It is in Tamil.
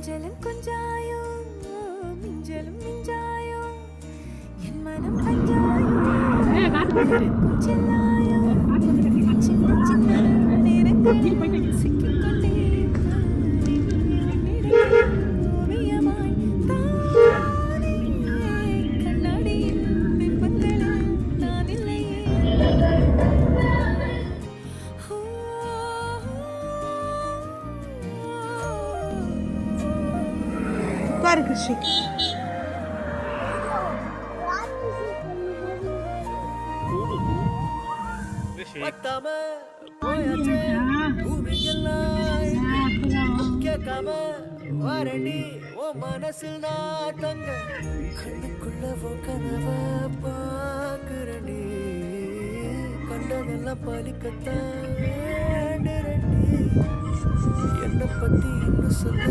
கொஞ்சலும் கொஞ்சாயோ மிஞ்சலும் மிஞ்சாயோ என் மனம் பஞ்சாயோ செல்லாயோ சின்ன சின்ன நேரங்கள் சிக்கிக்கொண்டே உட்காரு இருக்கு ஸ்ரீ. போயாச்சே. கேட்காம வாரண்டி ஓ மனசில் நான் தங்க. கண்ணுக்குள்ள உன் கனவ பாக்குறண்டி கண்டதெல்லாம் பலிக்கத்தான் வேண்டுறண்டி பத்தி இன்னும் சொல்ல